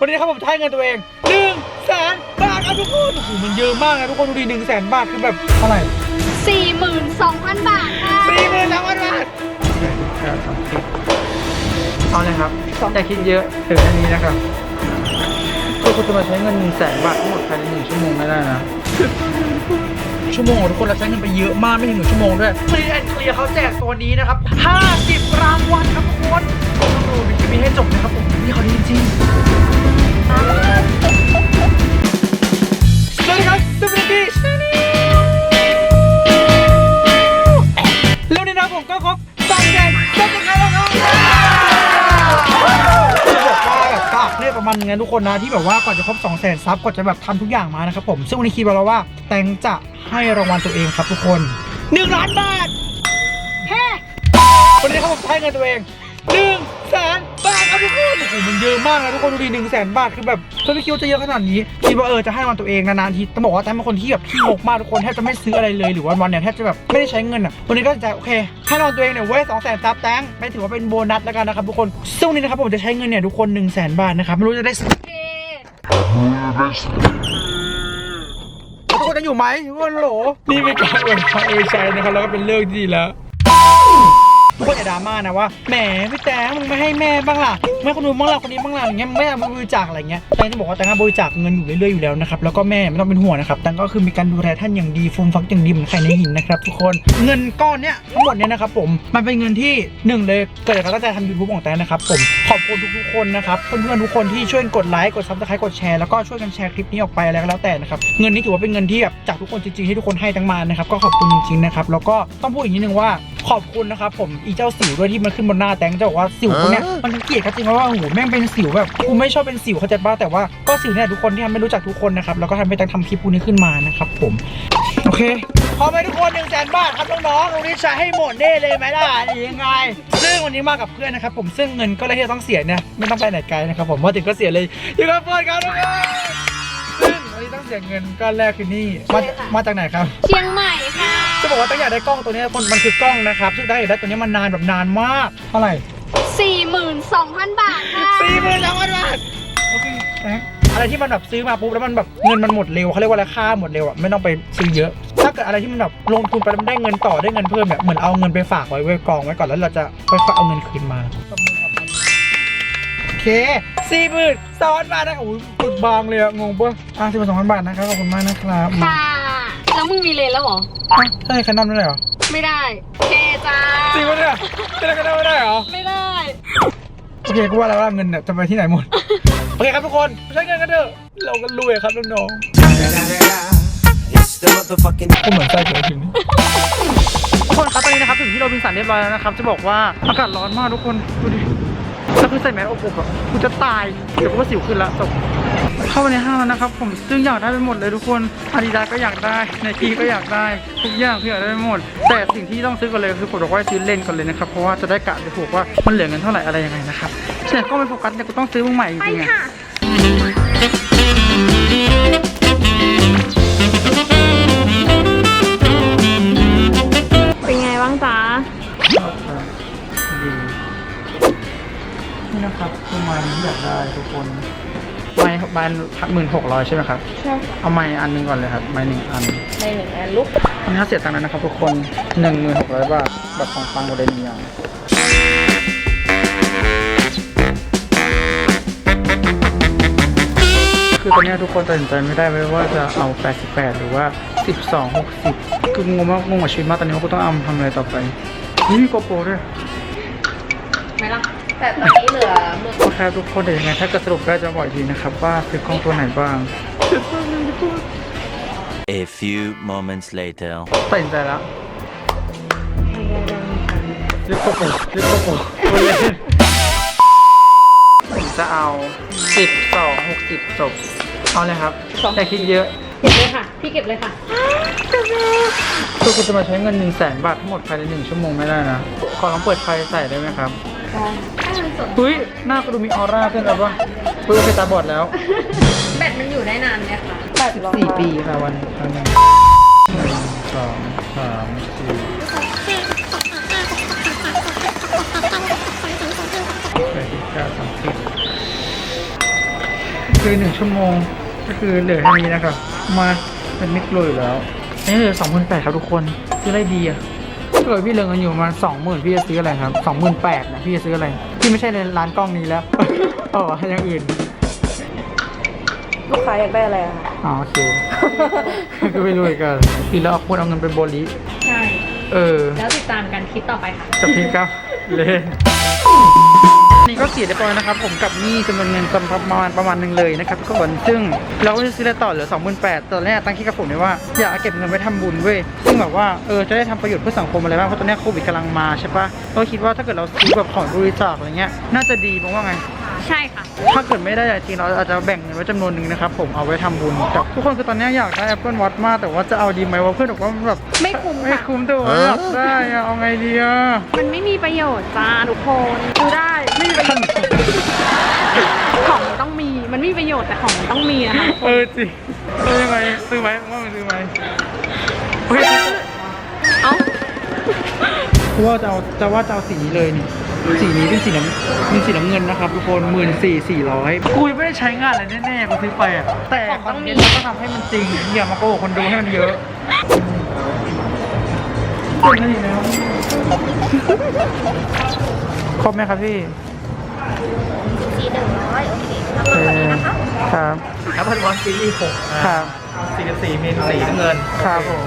วันนี้ครับผมใช้เงินตัวเองหนึ่งแสนบาทครับทุกคนโอ้โหมันเยอะมากนะทุกคนดูดิหนึ่งแสนบาทคือแบบเท่าไหร่42,000 บาทค่ะ สี่หมื่นสามพันบาทเอาเลยครับอย่าคิดเยอะถึงอันนี้นะครับคือคุณจะมาใช้เงินหนึ่งแสนบาททั้งหมดภายในหนึ่งชั่วโมงไม่ได้นะ ชั่วโมงของทุกคนเราใช้เงินไปเยอะมากไม่ถึงหนึ่งชั่วโมงด้วยฟรีแอนเคลียร์เขาแจกตัวนี้นะครับ50รางวัลครับทุกคนต้องดูวิดีโอนี้ให้จบนะครับผมนี่เขาดีจริง สวัสดีครับสวัสดีแล้วนี่นะผมก็ครบสามแสนสับสไครต์แล้วครับจะบอกว่าแบบกากเนี่ยประมาณนึงนทุกคนนะที่แบบว่าก่อนจะครบ2 0 0 0 0 0ซับก่อนจะแบบทำทุกอย่างมานะครับผมซึ่งวันนี้คิดไว้แล้วว่าแตงจะให้รางวัลตัวเองครับทุกคน1ล้านบาท เฮ้ วันนี้ครับผมให้เงินตัวเอง หนึ่งแสนบาทครับทุกคนโอ้โหมันเยอะมากนะทุกคนดูดิหนึ่งแสนบาทคือแบบก็ไม่คิดว่าจะเยอะขนาดนี้คิดว่าเออจะให้รางวัลตัวเองนานๆทีต้องบอกว่าแต่เป็นคนที่แบบขี้งกมากทุกคนแทบจะไม่ซื้ออะไรเลยหรือวันเนี่ยแทบจะแบบไม่ได้ใช้เงินอะวันนี้ก็จะโอเคให้รางตัวเองเนี่ยเว้ยสองแสนซับแตงไม่ถือว่าเป็นโบนัสแล้วกันนะครับทุกคนซึ่งวันนี้นะครับผมจะใช้เงินเนี่ยทุกคนหนึ่งแสนบาทนะครับไม่รู้จะได้ซื้อทุกคนจะอยู่ไหมทุกคนโหลนี่เป็นการอวยพรเอชัยนะครับแล้วก็เป็นเรื่องที่ดีแล้ว ทุกคนอย่าดราม่านะว่าแหมพี่แตงมึงไม่ให้แม่บ้างล่ะไม่คนนู้นบ้างล่ะคนนี้บ้างล่ะอย่างเงี้ยมึงไม่เอาบริจาคอะไรเงี้ยแตงจะบอกว่าแตงก็บริจาคเงินอยู่เรื่อยๆอยู่แล้วนะครับแล้วก็แม่ไม่ต้องเป็นห่วงนะครับแตงก็คือมีการดูแลท่านอย่างดีฟูมฟักอย่างดีเหมือนไข่ในหินนะครับทุกคนเงินก้อนเนี้ยทั้งหมดเนี้ยนะครับผมมันเป็นเงินที่หนึ่งเลยเกิดจากการตั้งใจทำยูทูบของแตงนะครับผมขอบคุณทุกๆคนนะครับเพื่อนๆทุกคนที่ช่วยกดไลค์กดซับสไครต์กดแชร์แล้วก็ช่วยกันแชร์คลิปนี้ออกไปอะไรก็แล้วแต่นะครับเงินนี้ถือว่าเป็นเงินที่แบบจากทุกคนจริงๆที่ทุกคนให้ตั้งมานะครับก็ขอบคุณจริงๆนะครับแล้วก็ต้องพูดอีกนิดนึงว่า ขอบคุณนะครับผมอีเจ้าสิวด้วยที่มันขึ้นบนหน้าแตงจะบอกว่าสิวพวกเนี้ยมันเกลียดเขาจริงเพราะว่าโอ้โหแม่งเป็นสิวแบบกูไม่ชอบเป็นสิวเขาใจป่ะแต่ว่าก็สิวเนี่ยทุกคนที่ทำไม่รู้จักทุกคนนะครับแล้วก็ทำให้แตงทำคลิปพวกนี้ขึ้นมานะครับผมโอเคพร้อมไหมทุกคนหนึ่งแสนบาทครับน้องๆตรงนี้ใช้ให้หมดได้เลยไหมล่ะนี่ยังไง ซึ่งวันนี้มากับเพื่อนนะครับผมซึ่งเงินก็เลยที่เราต้องเสียเนี่ยไม่ต้องไปไหนไกลนะครับผมว่าถึงก็เสียเลยอยู่กับเพื่อนครับทุกคน ซึ่งวันนี้ต้องเสียเงินก้อนแรกคือนี่มามาจากไหนครับเชียงใหม่ค่ะจะบอกว่าตั้งอยากได้กล้องตัวนี้คนมันคือกล้องนะครับซึ่งตั้งอยากได้ตัวนี้มันนานแบบนานมากเท่าไหร่42,000บาทค่ะสี่หมื่นสามพันบาทโอเคนะอะไรที่มันแบบซื้อมาปุ๊บแล้วมันแบบเงินมันหมดเร็วเขาเรียกว่าราคาหมดเร็วอะไม่ต้องไปซื้อเยอะ ถ้าเกิดอะไรที่มันแบบลงทุนไปแล้วมันได้เงินต่อได้เงินเพิ่มเนี่ยเหมือนเอาเงินไปฝากไว้ไว้กองไว้ก่อนแล้วเราจะค่อยๆเอาเงินคืนมาโอเค สี่หมื่นสองพันบาทนะโอ้ยปุดบางเลยอะงงปะอะสี่หมื่นสองพันบาทนะครับขอบคุณมากนะครับค่ะแล้วมึงมีเลนแล้วเหรอ อะถ้าในแคนนอนไม่ได้เหรอไม่ได้เคจ้าจริงปะเนี่ยจะได้แคนนอนไม่ได้เหรอ ไม่ได้ โอเคกูว่าแล้วว่าเงินเนี่ยจะไปที่ไหนหมด โอเคครับทุกคนใช้เงินกันเถอะ เราก็รวยครับน้อง It's the motherfucking ๆก็เหมือนไส้ถั่วถึงทุกคนครับตอนนี้นะครับถึงที่โรบินสันเรียบร้อยแล้วนะครับ จะบอกว่าอากาศร้อนมากทุกคนดูดิ แล้วคือใส่แมสอบอบแบบกูจะตาย เดี๋ยวกูก็สิวขึ้นละจบเข้ามาในห้างแล้วนะครับ ผมซึ่งอยากได้ไปหมดเลยทุกคนอาดิดาก็อยากได้ไนกี้ก็อยากได้ ทุกอย่างคืออยากได้ไปหมด แต่สิ่งที่ต้องซื้อก่อนเลยคือผมบอกว่าซื้อเล่นก่อนเลยนะครับ เพราะว่าจะได้กะไปถูกว่ามันเหลือเงินเท่าไหร่อะไรยังไงนะครับแต่ก็ไม่โฟกัสแต่กูต้องซื้อมึงใหม่จริงๆอะเป็นไงบ้างจ๊ะ นี่นะครับคือไม้นี้อยากได้ทุกคนไม้ไม้หมื่นหกร้อยใช่ไหมครับ ใช่เอาไม้อันหนึงก่อนเลยครับ ไม้หนึ่งอันในหนึ่งอันลุกอันนี้เสียตังค์แล้วนะครับทุกคนหนึ่งหมื่นหกร้อยบาทแบบของฟังโมเดลนี้อย่างคือตอนเนี้ยทุกคนตัดสินใจไม่ได้ไว้ว่าจะเอา 88 หรือว่า 12 60 คืองงมากงงกับชีวิตมากตอนนี้ว่ากูต้องเอาทำอะไรต่อไปนี่มีโกโปรด้วยไหมล่ะแต่ตอนนี้ เหลือมือโอเคทุกคนเดี๋ยวยังไงถ้าเกิดสรุปได้จะบอกอีกทีนะครับว่าซื้อกล้องตัวไหนบ้าง A few moments later. ตัดสินใจแล้วเรียกโกโปรเรียกโกโปรตัวเล่นผมจะเอา12 60จบ เอาเลยครับแต่คิดเยอะเก็บเลยค่ะ พี่เก็บเลยค่ะ คือคุณจะมาใช้เงิน1 0 0 0 0แสนบาททั้งหมดภายใน1ชั่วโมงไม่ได้นะ ขอลองเปิดไฟใส่ได้ไหมครับ ได้ ถ้าเงินสดเฮ้ยหน้าก็ดูมีออร่าขึ้นแล้วปะเฮ้ยโอเคตาบอดแล้วแบตมันอยู่ได้นานไหมคะแบตลองสี่ปีค่ะวันครั้งหนึ่งหนึ่งสองสามสี่แปดสิบเก้าสามสิบคือหนึ่งชั่วโมงก็คือเหลือเท่านี้นะครับมาเป็นมิกโลอยู่แล้วอันนี่เหลือสองหมื่นแปดครับทุกคนซื้ออะไรดีอะถ้าเกิดพี่เหลือเงินอยู่ประมาณสองหมื่นพี่จะซื้ออะไรครับสองหมื่นแปดนะพี่จะซื้ออะไร พี่ไม่ใช่ในร้านกล้องนี้แล้วเอออย่างอื่น ลูกค้าอยากได้อะไรอะคะอ๋อโอเค ก็ไม่รู้อีกกันพี่แล้วเอาควรเอาเงินไปโบลิใช่ เออ แล้วติดตามกันคลิปต่อไปค่ะ จะพีครับ เล่น นี่ก็เสียเรียบร้อยนะครับ ผมกับหนี้จำนวนเงินประมาณประมาณหนึ่งเลยนะครับทุกคนซึ่งเราก็จะซื้ออะไรต่อเหลือสองหมื่นแปดตอนแรกตั้งคิดกับผมเลยว่าอยากเอาเก็บเงินไว้ทำบุญเว้ยซึ่งแบบว่าเออจะได้ทำประโยชน์เพื่อสังคมอะไรบ้างเพราะตอนนี้โควิดกำลังมาใช่ปะก็คิดว่าถ้าเกิดเราซื้อแบบของบริจาคอะไรเงี้ยน่าจะดีเพราะว่าไงใช่ค่ะ ถ้าเกิดไม่ได้จริงเราอาจจะแบ่งเงินไว้จำนวนหนึ่งนะครับผมเอาไว้ทำบุญแต่ทุกคนคือตอนนี้อยากได้ Apple Watch มากแต่ว่าจะเอาดีไหมว่าเพื่อนบอกว่าแบบไม่คุ้มไม่ค่ะคุ้มแต่ว่าอยากได้อะเอาไงดีอะมันไม่มีประโยชน์จ้าทุกคนดูได้ ไม่มีประโยชน์ของมันต้องมีมันไม่มีประโยชน์แต่ของมันต้องมีนะคะเออจริงเออยังไงซื้อไหมว่ามันซื้อไหมเฮ้ยเอ้าเพราะว่าจะเอาจะว่าจะเอาสีนี้เลยนี่สีนี้เป็นสีน้ำเป็นสีน้ำเงินนะครับทุกคนหมื่นสี่สี่ร้อยกูยังไม่ได้ใช้งานอะไรแน่ๆกูซื้อไปอะแต่คอนเทนต์เราก็ทำให้มันจริงอย่ามาโกหกคนดูให้มันเยอะเป็นอะไรแล้วครบไหมครับพี่ สีหนึ่งร้อยโอเครับโอรองเควันนี้นะคะครับ แอปเปิลวอทซีรีส์หกครับ44มิลสีน้ำเงินครับผม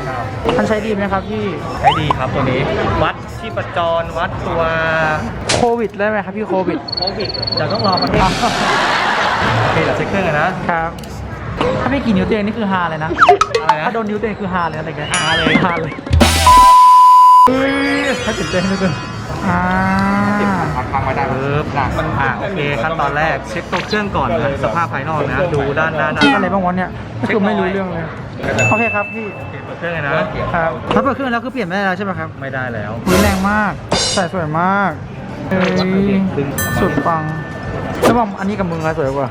มันใช้ดีไหมครับพี่ ใช้ดีครับตัวนี้ วัดชีพจรวัดตัวโควิดได้ไหมครับพี่โควิด โควิดเดี๋ยวต้องรอประเทศโอเคเดี๋ยวเช็คเครื่องกันนะ ครับ ถ้าไม่กี่นิ้วตัวเองนี่คือฮาเลยนะ อะไรนะถ้าโดนนิ้วตัวเองคือฮาเลยอะไรกันฮาเลย ฮาเลยเฮ้ยถ้าตื่นเต้นด้วยกันอ่า ฟังมาได้ปึ๊บมันอะโอเคขั้นตอนแรกเช็คตัวเครื่องก่อนนะสภาพภายนอกนะ ดูด้านหน้าด้านอะไรบ้างวะเนี่ยก็คือไม่รู้เรื่องเลยโอเคครับพี่โอเคเปิดเครื่องเลยนะครับถ้าเปิดเครื่องแล้วคือเปลี่ยนไม่ได้แล้วใช่ไหมครับไม่ได้แล้วหุ้ยแรงมากใส่สวยมากเฮ้ยสุดปังแล้วบอกอันนี้กับมึงอะไรสวยกว่า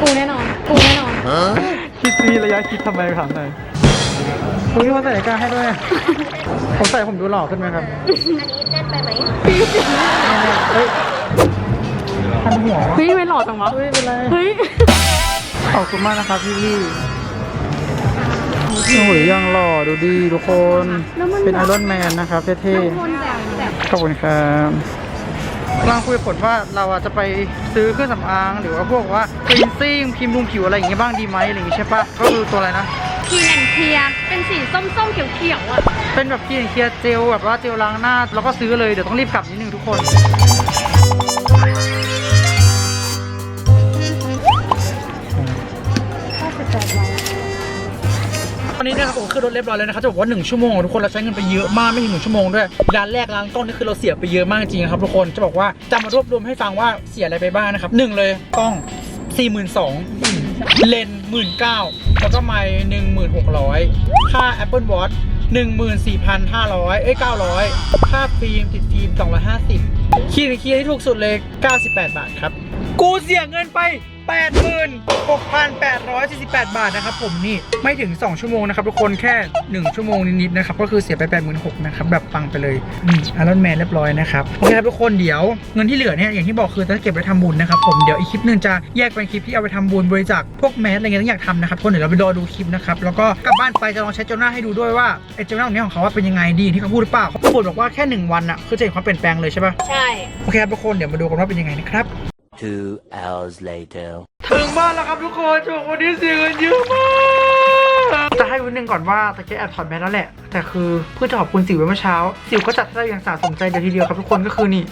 กูแน่นอนกูแน่นอนคิดซีระยะคิดทำไมถามหน่อย คุณพี่เขาใส่นาฬิกาให้ด้วย ผมใส่ผมดูหล่อขึ้นไหมครับเฮ้ยทันหัววะเฮ้ยไม่หล่อจังวะ เฮ้ยเป็นไร เฮ้ย ขอบคุณมากนะครับพี่พี่โอ้โหยังหล่อดูดีทุกคน เป็นไอรอนแมนนะครับเท่คนแบบแบบๆขอบคุณครับกำลังคุยกับผลว่าเราอะจะไปซื้อเครื่องสำอางหรือว่าพวกว่าคลีนซิ่งพิมพ์ลุงผิวอะไรอย่างเงี้ยบ้างดีไหมอะไรอย่างงี้ใช่ปะก็คือตัวอะไรนะ คีนแอนเคลียเป็นสีส้มๆเขียวๆอะเป็นแบบคลีนเคลียร์เจลแบบว่าเจลล้างหน้า แล้วก็ซื้อเลยเดี๋ยวต้องรีบกลับนิดนึงทุกคน ตอนนี้นะครับผมขึ้นรถเรียบร้อยแล้วนะครับจะบอกว่า 1 ชั่วโมงทุกคนเราใช้เงินไปเยอะมากไม่ถึงหนึ่งชั่วโมงด้วยร้านแรกร้านกล้องนี่คือเราเสียไปเยอะมากจริงๆครับทุกคนจะบอกว่าจะมารวบรวมให้ฟังว่าเสียอะไรไปบ้างนะครับหนึ่งเลยกล้อง 42,000 เลนส์19,000แล้วก็ไมค์16,600ค่า Apple Watch 14,500 เอ้ย 900 ค่าฟิล์มติดฟิล์ม250คีย์คีย์ที่ถูกสุดเลย 98 บาทครับ กูเสียเงินไป 86,848 บาทนะครับผมนี่ไม่ถึง 2 ชั่วโมงนะครับทุกคนแค่ 1 ชั่วโมงนิดๆนะครับก็คือเสียไป 86,000นะครับแบบปังไปเลยนี่อารอนแมนเรียบร้อยนะครับโอเคครับทุกคนเดี๋ยวเงินที่เหลือเนี่ยอย่างที่บอกคือจะเก็บไปทำบุญนะครับผมเดี๋ยวอีกคลิปหนึงจะแยกเป็นคลิปที่เอาไปทำบุญบริจาคพวกแมสอะไรเงี้ยที่อยากทำนะครับทุกคนเดี๋ยวเราไปรอดูคลิปนะครับแล้วก็กลับบ้านไปจะลองใช้เจลหน้าให้ดูด้วยว่าไอ้เจลหน้าตรงนี้ของเขาว่าเป็นยังไงดีที่เขาพูดหรือเปล่าเขาพูดบอกว่าแค่หนึ่งวันอะคือจะเห็นความเปลี่ยนแปลงเลยใช่ปะใช่โอเคครับทุกคนเดี๋ยวมาดูกันว่าเป็นยังไงนะครับ Two hours later. ถึงบ้านแล้วครับทุกคนช่วงวันนี้เสียเงินเยอะมากจะให้วันหนึ่งก่อนว่าตะเกียแอบถอดแมสแล้วแหละ แต่คือเพื่อจะขอบคุณสิวไว้เมื่อเช้า สิวก็จัดให้เราอย่างสะสมใจเดียวทีเดียวครับทุกคนก็คือนี่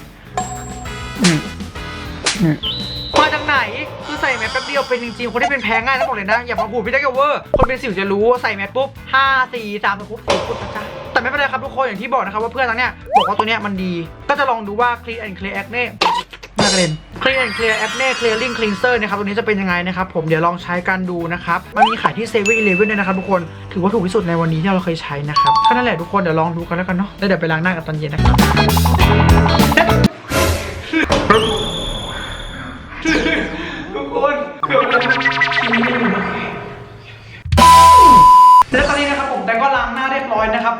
มาจากไหนคือใส่แมสแป๊บเดียวเป็นจริงๆคนที่เป็นแพ้ง่ายต้องบอกเลยนะ อย่ามาบูดพี่แจ็คเวอร์คนเป็นสิวจะรู้ใส่แมสปุ๊บห้าสี่สามสองปุ๊บสิวปุ๊บนะจ๊ะแต่ไม่เป็นไรครับทุกคนอย่างที่บอกนะครับว่าเพื่อนทั้งเนี้ยบอกว่าตัวเนี้ยมันดี ก็จะลองดูว่า Clean and Clear Acne น่ากระเด็น Clean and Clear Acne Clearing Cleanser นะครับตัวนี้จะเป็นยังไงนะครับผมเดี๋ยวลองใช้กันดูนะครับมันมีขายที่เซเว่นอีเลฟเว่นด้วยนะครับทุกคนถือว่าถูกที่สุดในวันนี้ที่เราเคยใช้นะครับก็นั่นแหละทุกคนเดี๋ยวลองดูกันแล้วกันเนาะแล้วเดี๋ยวไปล้างหน้ากันตอนเย็นนะครับ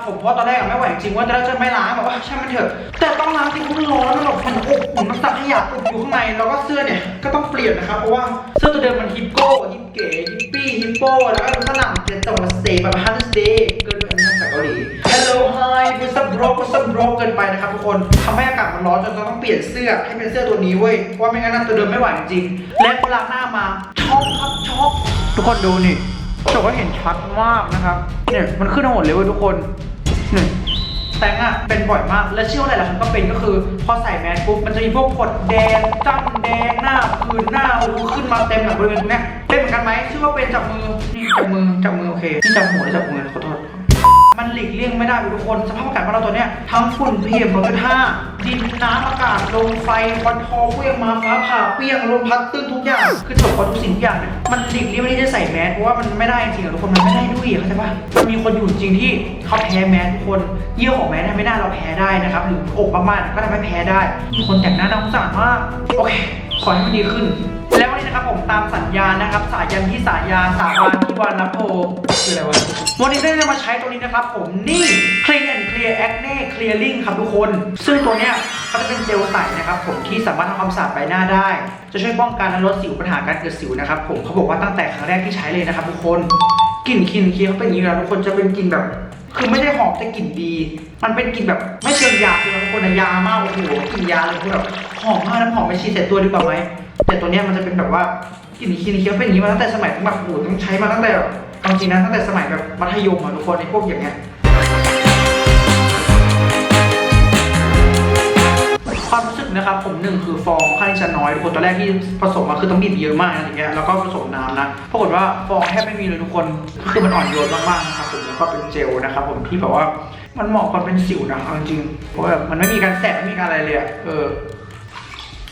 ผมเพราะตอนแรกอะไม่ไหวจริงว่าจะจะไม่ล้างแบบว่าช่างมันเถอะแต่ต้องล้างจริงเพราะมันร้อนมันแบบมันอบอุ่นมันสักขยะอบอยู่ข้างในแล้วก็เสื้อเนี่ยก็ต้องเปลี่ยนนะครับเพราะว่าเสื้อตัวเดิมมันฮิปโก้ฮิปเก๋ฮิปปี้ฮิปโปแล้วก็ฝรั่งเจ็ดจังหวัดสเตย์แบบฮันสเตย์เกินไปอันนี้ภาษาเกาหลี Hello Hi What's up bro What's up bro เกินไปนะครับทุกคนทำให้อากาศมันร้อนจนเราต้องเปลี่ยนเสื้อให้เป็นเสื้อตัวนี้เว้ยเพราะว่าไม่งั้นตัวเดิมไม่ไหวจริงและพอล้างหน้ามาช็อกครับช็อกทุกคนดูนี่ แต่ว่าเห็นชัดมากนะครับ เนี่ยมันขึ้นทั้งหมดเลยเว้ยทุกคนเนี่ยแตงอะเป็นบ่อยมาก และเชื่อว่าหลายๆคนก็เป็นก็คือ พอใส่แมสปุ๊บมันจะมีพวกกดแดงจ้ำแดงหน้าผื่นหน้าอูขึ้นมาเต็มแบบบริเวณตรงเนี้ยเป็นเหมือนกันไหมชื่อว่าเป็นจับมือนี่จับมือจับมือโอเคที่จับหัวหรือจับมือขอโทษ หลีกเลี่ยงไม่ได้ทุกคน สภาพอากาศบ้านเราตัวเนี้ยทั้งฝุ่นเพียมรถท่าดินน้ำอากาศลมไฟควันทอเปรี้ยงมาฟ้าผ่าเปรี้ยงลมพัดตึ้งทุกอย่าง คือจบกับทุกสิ่งทุกอย่างเนี่ยมันหลีกเลี่ยงไม่ได้จะใส่แมสเพราะว่ามันไม่ได้จริงๆอะทุกคนมันไม่ได้ด้วยเข้าใจปะมันมีคนอยู่จริงที่เขาแพ้แมสทุกคนเยี่ยวของแมสเนี่ยไม่น่าเราแพ้ได้นะครับหรืออบมากๆก็ทำให้แพ้ได้มีคนแต่งหน้าน่าสงสารมากโอเคขอให้มันดีขึ้น แล้ววันนี้นะครับผมตามสัญญานะครับ สายันที่สายาสาบานที่วันนโพคืออะไรวะวันนี้ได้จะมาใช้ตัวนี้นะครับผมนี่ Clean and Clear Acne Clearing ครับทุกคน ซึ่งตัวเนี้ยเขาจะเป็นเจลใสนะครับผมที่สามารถทำความสะอาดใบหน้าได้ จะช่วยป้องกันและลดสิวปัญหาการเกิดสิวนะครับผมเขาบอกว่าตั้งแต่ครั้งแรกที่ใช้เลยนะครับทุกคนกลิ่นคินเคียเขาเป็นอย่างนี้นะทุกคนจะเป็นกลิ่นแบบ คือไม่ได้หอมแต่กลิ่นดี มันเป็นกลิ่นแบบไม่เชิงยาคือทุกคนนะยามากโอ้โหกลิ่นยาเลยคือแบบหอมมากน้ำหอมไปฉีดใส่ตัวดีกว่าไหม แต่ตัวเนี้ยมันจะเป็นแบบว่ากลิ่นคินเคี้ยวเป็นอย่างนี้มาตั้งแต่สมัยแบบโอ้ต้องใช้มาตั้งแต่แบบเอาจริงนะตั้งแต่สมัยแบบมัธยมอะทุกคนไอ้พวกอย่างเงี้ยความรู้สึกนะครับผมหนึ่งคือฟองค่อนข้างจะน้อยทุกคนตอนแรกที่ผสมมาคือต้องบีบเยอะมากนะอย่างเงี้ยแล้วก็ผสมน้ำนะปรากฏว่าฟองแทบไม่มีเลยทุกคนคือมันอ่อนโยนมากๆนะครับผมแล้วก็เป็นเจลนะครับผมที่แบบว่ามันเหมาะกับเป็นสิวนะเอาจริงเพราะว่าแบบมันไม่มีการแสบไม่มีการอะไรเลยอะเออ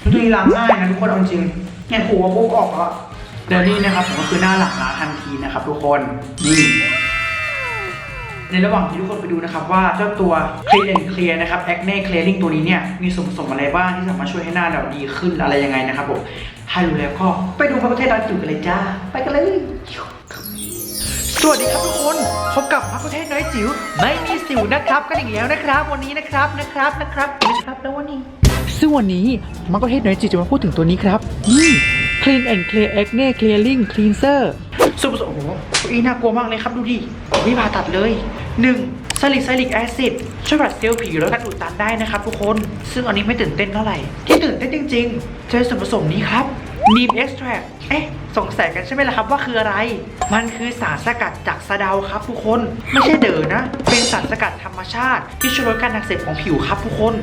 ตัวนี้ล้างง่ายนะทุกคนเอาจริงเนี่ยถูว่าปุ๊บออกแล้วเดี๋ยวนี้นะครับผมก็คือหน้าหลังล้างทันทีนะครับ ทุกคนนี่ในระหว่างที่ทุกคนไปดูนะครับว่าเจ้าตัว Clean and Clear นะครับ Acne Clearing ตัวนี้เนี่ยมีส่วนผสมอะไรบ้างที่สามารถช่วยให้หน้าเราดีขึ้นอะไรยังไงนะครับผมถ้ารู้แล้วก็ไปดูพระประเทศดาวจิ๋วกันเลยจ้า ไปกันเลย สวัสดีครับทุกคนพบกับพระประเทศน้อยจิ๋วไม่มีสิวนะครับกันอีกแล้วนะครับ วันนี้นะครับนะครับนะครับนะครับแล้ววันนี้ ซึ่งวันนี้มักรเทศน้อยจิจะมาพูดถึงตัวนี้ครับ นี่ Clean and Clear Acne Clearing Cleanser ส่วนผสมโอ้โหอีน่ากลัวมากเลยครับดูดิวิผ่าตัดเลย 1. ซาลิซาลิกแอซิดช่วยผลัดเซลล์ผิวแล้วกันอุดตันได้นะครับทุกคน ซึ่งอันนี้ไม่ตื่นเต้นเท่าไหร่ ที่ตื่นเต้นจริงๆจะเป็นส่วนผสมนี้ครับนีมเอ็กซ์แทรกเอ๊ะ สงสัยกันใช่ไหมล่ะครับว่าคืออะไร มันคือสารสกัดจากสะเดาครับทุกคน ไม่ใช่เด๋อนะ เป็นสารสกัดธรรมชาติ ที่ช่วยลดการอักเสบของผิวครับทุกคน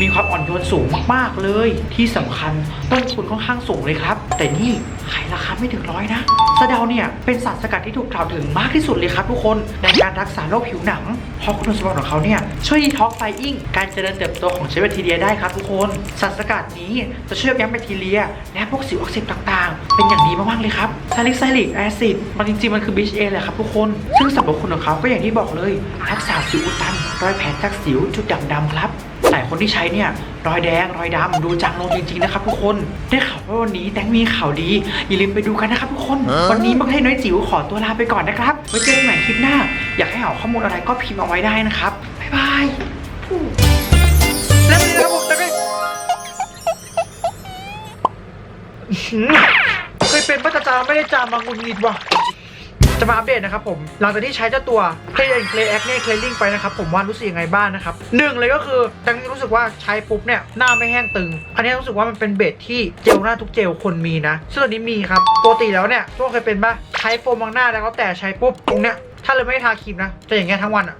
มีความอ่อนโยนสูงมากๆเลย ที่สำคัญต้นทุนค่อนข้างสูงเลยครับ แต่นี่ขายราคาไม่ถึงร้อยนะสะเดาเนี่ยเป็นสารสกัดที่ถูกกล่าวถึงมากที่สุดเลยครับทุกคน ในการรักษาโรคผิวหนังเพราะคุณสมบัติของเขาเนี่ยช่วยดีท็อกไฟอิงการเจริญเติบโตของเชื้อแบคทีเรียได้ครับทุกคนสารสกัดนี้จะช่วยยับยั้งแบคทีเรีย และพวกสิวอักเสบต่างๆ เป็นอย่างดีมากๆเลยครับซาลิซาลิกแอซิดมันจริงๆมันคือ BHA แหละครับทุกคน ซึ่งสรรพคุณของเขาก็อย่างที่บอกเลย รักษาสิวอุดตัน รอยแผลจากสิวจุดด่างดำครับหลายคนที่ใช้เนี่ย รอยแดง รอยดำดูจางลงจริง ๆ นะครับทุกคน ได้ข่าวว่าวันนี้แตงมีข่าวดี อย่าลืมไปดูกันนะครับทุกคน วันนี้มักให้น้อยจิ๋วขอตัวลาไปก่อนนะครับไว้เจอกันใหม่คลิปหน้า อยากให้หาข้อมูลอะไรก็พิมพ์เอาไว้ได้นะครับ บ๊ายบายแล้วเป็นไงครับผมแตงเค ยเป็นพัฒจาไม่ได้จามางุนงิดว่ะจะมาอัปเดตนะครับผม หลังจากที่ใช้เจ้าตัว Clear and Clear Acne Clearing ไปนะครับผมว่ารู้สึกยังไงบ้างนะครับหนึ่งเลยก็คือตังรู้สึกว่าใช้ปุ๊บเนี่ยหน้าไม่แห้งตึง อันนี้รู้สึกว่ามันเป็นเบสที่เจลหน้าทุกเจลคนมีนะซึ่งตัวนี้มีครับปกติแล้วเนี่ยทุกคนเคยเป็นปะใช้โฟมบางหน้าแล้วก็แต่ใช้ปุ๊บตรงเนี้ยถ้าเลยไม่ทาครีมนะจะอย่างเงี้ยทั้งวันอะ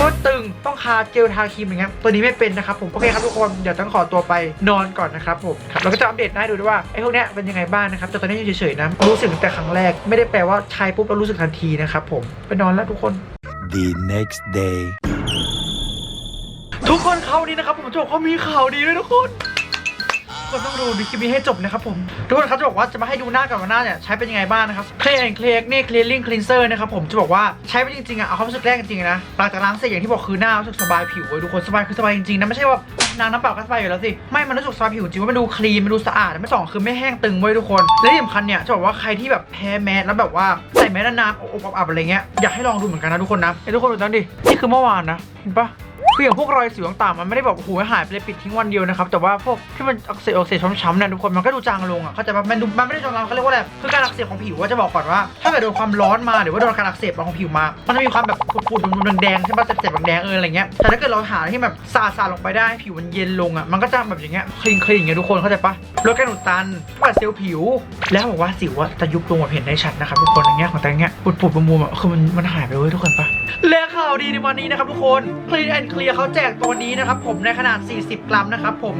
ก็ตึงต้องทาเจลทาครีมอย่างเงี้ยตัวนี้ไม่เป็นนะครับผมโอเคครับทุกคนเดี๋ยวต้องขอตัวไปนอนก่อนนะครับผมครับเราก็จะอัปเดตให้ดูด้วยว่าไอ้พวกเนี้ยเป็นยังไงบ้างนะครับแต่ตอนนี้อยู่เฉยๆนะรู้สึกตั้งแต่ครั้งแรกไม่ได้แปลว่าใช้ปุ๊บเรารู้สึกทันทีนะครับผมไปนอนแล้วทุกคน The next day. ทุกคนเขานี้นะครับผมจะบอกว่ามีข่าวดีด้วยทุกคนทุก คนต้องดูดูคลิปนี้ให้จบนะครับผม ทุกคนครับจะบอกว่าจะมาให้ดูหน้ากับว่าหน้าเนี่ยใช้เป็นยังไงบ้างนะครับ Clear and Clear นี่ Clearing Cleanser นะครับผมจะบอกว่าใช้ไปจริงๆอะเอาความรู้สึกแรกจริงๆนะหลังจากล้างเสร็จอย่างที่บอกคือหน้ารู้สึกสบายผิวเว้ยทุกคนสบายคือสบายจริงๆนะไม่ใช่ว่าน้ำน้ำเปล่าก็สบายอยู่แล้วสิไม่มันรู้สึกสบายผิวจริงว่ามันดูคลีนมันดูสะอาดไม่สองคือไม่แห้งตึงเว้ยทุกคนและที่สำคัญเนี่ยจะบอกว่าใครที่แบบแพ้แมสแล้วแบบว่าใส่แมสนานๆอบๆอับๆอะไรเงี้ยอยากให้ลองดูเหมือนกันนะทุกคนนะไอ้ทุกคนดูตั้งดินี่คือเมื่อวานนะเห็นปะ คืออย่างพวกรอยสิวต่างๆมันไม่ได้แบบโอ้โหหายไปเลยปิดทิ้งวันเดียวนะครับแต่ว่าพวกที่มันอักเสบอักเสบช้ำๆเนี่ยทุกคนมันก็ดูจางลงอะเข้าใจปะมันดูมันไม่ได้จางลงเขาเรียกว่าอะไรคือการอักเสบของผิวว่าจะบอกก่อนว่า ถ้าเกิดโดนความร้อนมาหรือว่าโดนการอักเสบของผิวมา มันจะมีความแบบปูดๆแดงๆใช่ปะเจ็บๆแดงๆเอออะไรเงี้ยแต่ถ้าเกิดเราหาที่แบบซาซาลงไปได้ผิวมันเย็นลงอะมันก็จะแบบอย่างเงี้ยคลีนคลีนอย่างเงี้ยทุกคนเข้าใจป่ะลดการอุดตันเปิดเซลล์ผิว แล้วบอกว่าสิวอะจะยุบลงแบบเห็นได้ชัดนะครับทุกคนอย่างเงี้ยของแต่งเงี้ยปูดๆบวมๆอะคือมันมันหายไปเว้ยทุกคนปะและ ข่าวดีในวันนี้นะครับทุกคน Clean and Clear เขาแจกตัวนี้นะครับผมในขนาด 40 กรัมนะครับผม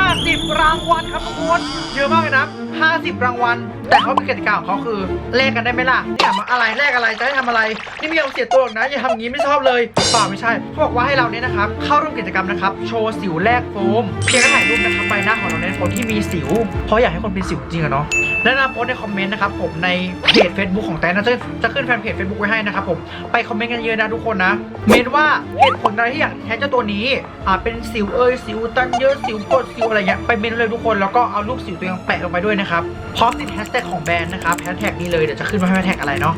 50 รางวัลครับทุกคน เยอะมากเลยนะ50 รางวัล แต่เขาเป็นกติกาของเขาคือแลกกันได้ไหมล่ะเนี่ยมาอะไรแลกอะไรจะให้ทำอะไร นี่ไม่ยอมเสียตัวหรอกนะอย่าทำอย่างนี้ไม่ชอบเลยเปล่าไม่ใช่เขาบอกว่าให้เราเนี่ยนะครับเข้าร่วมกิจกรรมนะครับโชว์สิวแลกโฟมเพียงแค่ถ่ายรูปนะครับใบหน้าของเราในคนที่มีสิว เพราะอยากให้คนเป็นสิวจริงอะเนาะและนำโพสในคอมเมนต์นะครับผมในเพจ Facebook ของแตนนะจะจะขึ้นแฟนเพจ Facebook ไว้ให้นะครับผมไปคอมเมนต์กันเยอะนะทุกคนนะ เมนว่าเหตุผลอะไรที่อยากแท้เจ้าตัวนี้ อ่าเป็นสิวเอยสิวตันเยอะสิวกดสิวอะไรเงี้ยไปเมนเลยทุกคนแล้วก็เอารูปสิวตัวเองแปะลงไปด้วยนะครับพร้อมติดแฮชแท็กของแบรนด์นะครับแฮชแท็กนี้เลย เดี๋ยวจะขึ้นมาให้แฮชแท็กอะไรเนาะ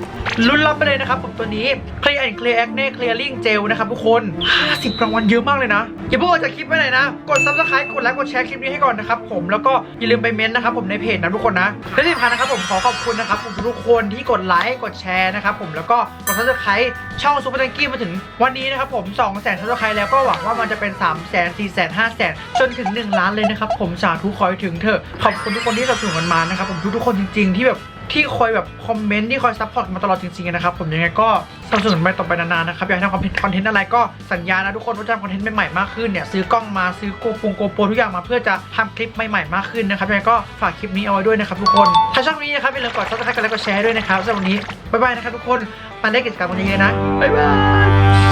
ลุ้นรับไปเลยนะครับผมตัวนี้ Clear and Clear Acne Clearing Gel นะครับทุกคน 50 รางวัลเยอะมากเลยนะ อย่าเพิ่งออกจากคลิปไปไหนนะ กด subscribe กดไลค์กดแชร์คลิปนี้ให้ก่อนนะครับผมแล้วก็อย่าลืมไปเม้นต์นะครับผมในเพจนะทุกคนนะและที่สำคัญนะครับผมขอขอบคุณนะครับผมทุกคนที่กดไลค์กดแชร์นะครับผมแล้วก็กด subscribe ช่องซูเปอร์ a ังกี้มาถึงวันนี้นะครับผม2 0 0 0 0 0 subscribe แล้วก็หวังว่ามันจะเป็น 3 0 0 0 0 0 4 0 0 0 0 5 0 0 0 0จนถึง 1 ล้านเลยนะครับผมสาธุคอยถึงเถอะขอบคุณทุกคนที่สนับสนุนกันมานะครับผมทุกๆคนจริงๆที่แบบ ที่คอยแบบคอมเมนต์ที่คอยซัพพอร์ตมาตลอดจริงๆนะครับผมยังไงก็สนับสนุนไปต่อไปนานๆนะครับอยากให้ทำคอนเทนต์คอนเทนต์อะไรก็สัญญานะทุกคนว่าจะทำคอนเทนต์ใหม่ๆมากขึ้นเนี่ยซื้อกล้องมาซื้อโกโปรงโกโปรทุกอย่างมาเพื่อจะทำคลิปใหม่ๆมากขึ้นนะครับยังไงก็ฝากคลิปนี้เอาไว้ด้วยนะครับทุกคนถ้าชอบนี้นะครับอย่าลืมกดซับสไครต์กันแล้วก็แชร์ด้วยนะครับสำหรับวันนี้บ๊ายบายนะครับทุกคนมาเล่นกิจกรรมวันนี้เยนะบ๊ายบาย